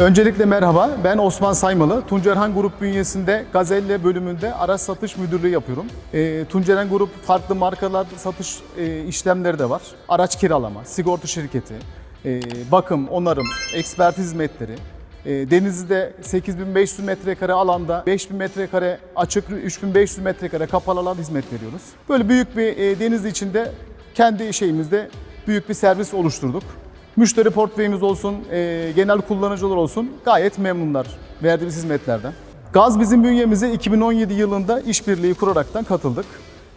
Öncelikle merhaba, ben Osman Saymalı. Tuncerhan Grup bünyesinde Gazelle bölümünde araç satış müdürlüğü yapıyorum. E, Tuncerhan Grup farklı markalar satış e, işlemleri de var. Araç kiralama, sigorta şirketi, e, bakım, onarım, ekspertiz hizmetleri. E, Denizli'de 8500 metrekare alanda 5000 metrekare açık, 3500 metrekare kapalı alan hizmet veriyoruz. Böyle büyük bir e, Denizli içinde kendi şeyimizde büyük bir servis oluşturduk. Müşteri portföyümüz olsun, e, genel kullanıcılar olsun gayet memnunlar verdiğimiz hizmetlerden. Gaz bizim bünyemize 2017 yılında işbirliği kuraraktan katıldık.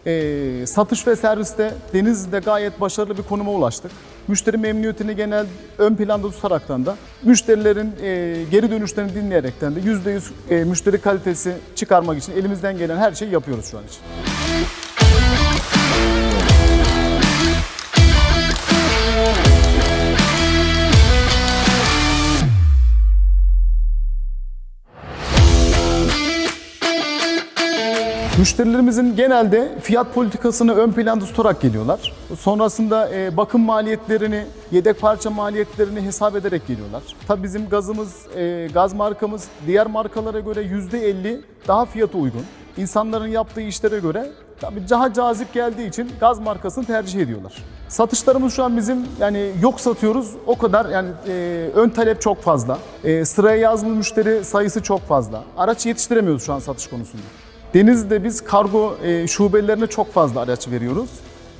E, satış ve serviste Denizli'de gayet başarılı bir konuma ulaştık. Müşteri memnuniyetini genel ön planda tutaraktan da müşterilerin e, geri dönüşlerini dinleyerekten de %100 e, müşteri kalitesi çıkarmak için elimizden gelen her şeyi yapıyoruz şu an için. Müşterilerimizin genelde fiyat politikasını ön planda tutarak geliyorlar. Sonrasında e, bakım maliyetlerini, yedek parça maliyetlerini hesap ederek geliyorlar. Tabii bizim gazımız, e, gaz markamız diğer markalara göre %50 daha fiyata uygun. İnsanların yaptığı işlere göre tabii daha cazip geldiği için gaz markasını tercih ediyorlar. Satışlarımız şu an bizim yani yok satıyoruz o kadar yani e, ön talep çok fazla. E, sıraya yazılı müşteri sayısı çok fazla. Araç yetiştiremiyoruz şu an satış konusunda. Denizli'de biz kargo e, şubelerine çok fazla araç veriyoruz.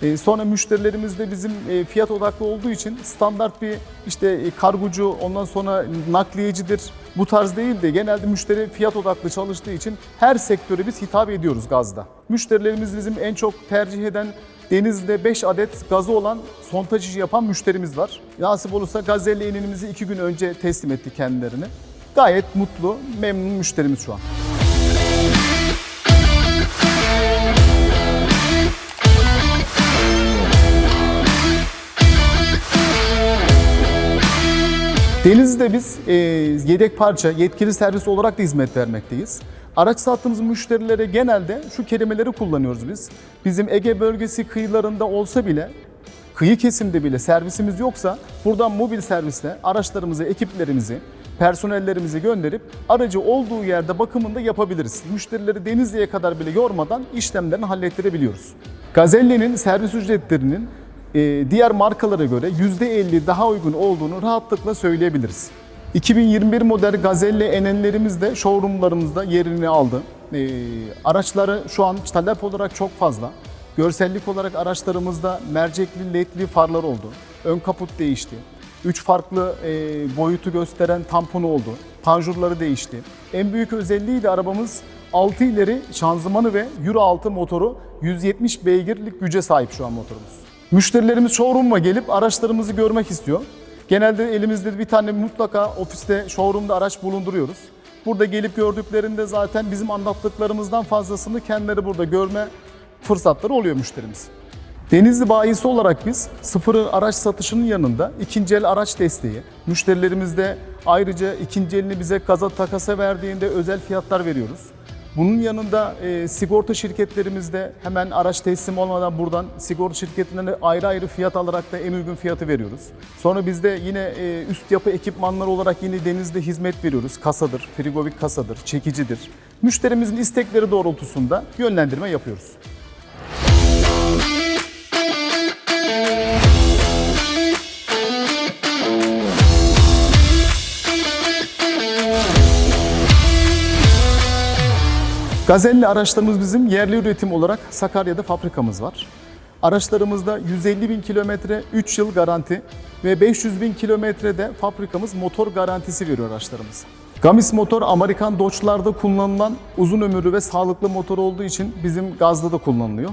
E, sonra müşterilerimiz de bizim e, fiyat odaklı olduğu için standart bir işte kargocu ondan sonra nakliyecidir bu tarz değil de genelde müşteri fiyat odaklı çalıştığı için her sektöre biz hitap ediyoruz gazda. Müşterilerimiz bizim en çok tercih eden Denizli'de 5 adet gazı olan sontaj işi yapan müşterimiz var. Nasip olursa Gazelle inenimizi 2 gün önce teslim ettik kendilerine. Gayet mutlu, memnun müşterimiz şu an. Denizli'de biz e, yedek parça, yetkili servis olarak da hizmet vermekteyiz. Araç sattığımız müşterilere genelde şu kelimeleri kullanıyoruz biz. Bizim Ege bölgesi kıyılarında olsa bile, kıyı kesimde bile servisimiz yoksa buradan mobil servisle araçlarımızı, ekiplerimizi, personellerimizi gönderip aracı olduğu yerde bakımında yapabiliriz. Müşterileri Denizli'ye kadar bile yormadan işlemlerini hallettirebiliyoruz. Gazelle'nin servis ücretlerinin diğer markalara göre %50 daha uygun olduğunu rahatlıkla söyleyebiliriz. 2021 model Gazelle enenlerimiz de showroomlarımızda yerini aldı. E, araçları şu an talep olarak çok fazla. Görsellik olarak araçlarımızda mercekli ledli farlar oldu. Ön kaput değişti. 3 farklı e, boyutu gösteren tamponu oldu. Panjurları değişti. En büyük özelliği de arabamız 6 ileri şanzımanı ve Euro 6 motoru 170 beygirlik güce sahip şu an motorumuz. Müşterilerimiz showroom'a gelip araçlarımızı görmek istiyor. Genelde elimizde bir tane mutlaka ofiste, showroom'da araç bulunduruyoruz. Burada gelip gördüklerinde zaten bizim anlattıklarımızdan fazlasını kendileri burada görme fırsatları oluyor müşterimiz. Denizli bayisi olarak biz sıfır araç satışının yanında ikinci el araç desteği, müşterilerimizde ayrıca ikinci elini bize kaza takasa verdiğinde özel fiyatlar veriyoruz. Bunun yanında e, sigorta şirketlerimizde hemen araç teslim olmadan buradan sigorta şirketinden de ayrı ayrı fiyat alarak da en uygun fiyatı veriyoruz. Sonra bizde yine e, üst yapı ekipmanları olarak yine denizde hizmet veriyoruz. Kasadır, frigobik kasadır, çekicidir. Müşterimizin istekleri doğrultusunda yönlendirme yapıyoruz. Gazelli araçlarımız bizim yerli üretim olarak Sakarya'da fabrikamız var. Araçlarımızda 150 bin kilometre 3 yıl garanti ve 500 bin kilometrede fabrikamız motor garantisi veriyor araçlarımıza. Gamis motor Amerikan Dodge'larda kullanılan uzun ömürlü ve sağlıklı motor olduğu için bizim gazda da kullanılıyor.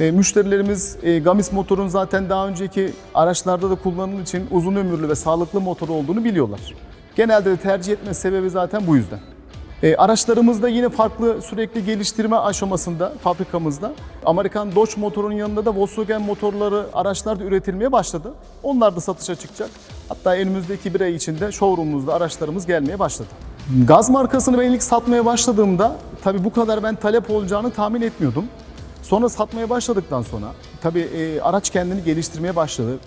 E, müşterilerimiz e, Gamis motorun zaten daha önceki araçlarda da kullanıldığı için uzun ömürlü ve sağlıklı motor olduğunu biliyorlar. Genelde de tercih etme sebebi zaten bu yüzden. E, araçlarımızda yine farklı sürekli geliştirme aşamasında fabrikamızda. Amerikan Dodge motorun yanında da Volkswagen motorları araçlar da üretilmeye başladı. Onlar da satışa çıkacak. Hatta önümüzdeki bir ay içinde showroomumuzda araçlarımız gelmeye başladı. Gaz markasını ben ilk satmaya başladığımda tabii bu kadar ben talep olacağını tahmin etmiyordum. Sonra satmaya başladıktan sonra tabii e, araç kendini geliştirmeye başladı.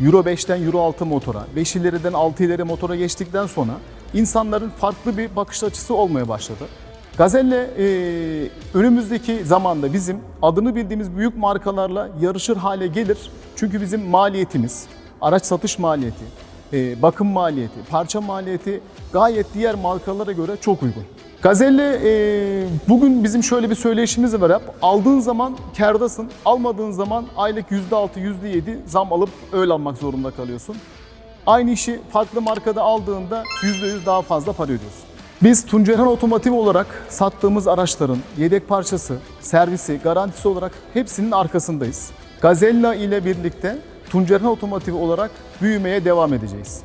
Euro 5'ten Euro 6 motora, 5 ileriden 6 ileri motora geçtikten sonra insanların farklı bir bakış açısı olmaya başladı. Gazelle e, önümüzdeki zamanda bizim adını bildiğimiz büyük markalarla yarışır hale gelir. Çünkü bizim maliyetimiz, araç satış maliyeti, e, bakım maliyeti, parça maliyeti gayet diğer markalara göre çok uygun. Gazelle e, bugün bizim şöyle bir söyleyişimiz var hep. Aldığın zaman kârdasın, almadığın zaman aylık %6, %7 zam alıp öyle almak zorunda kalıyorsun. Aynı işi farklı markada aldığında %100 daha fazla para ödüyorsun. Biz Tuncerhan Otomotiv olarak sattığımız araçların yedek parçası, servisi, garantisi olarak hepsinin arkasındayız. Gazella ile birlikte Tuncerhan Otomotiv olarak büyümeye devam edeceğiz.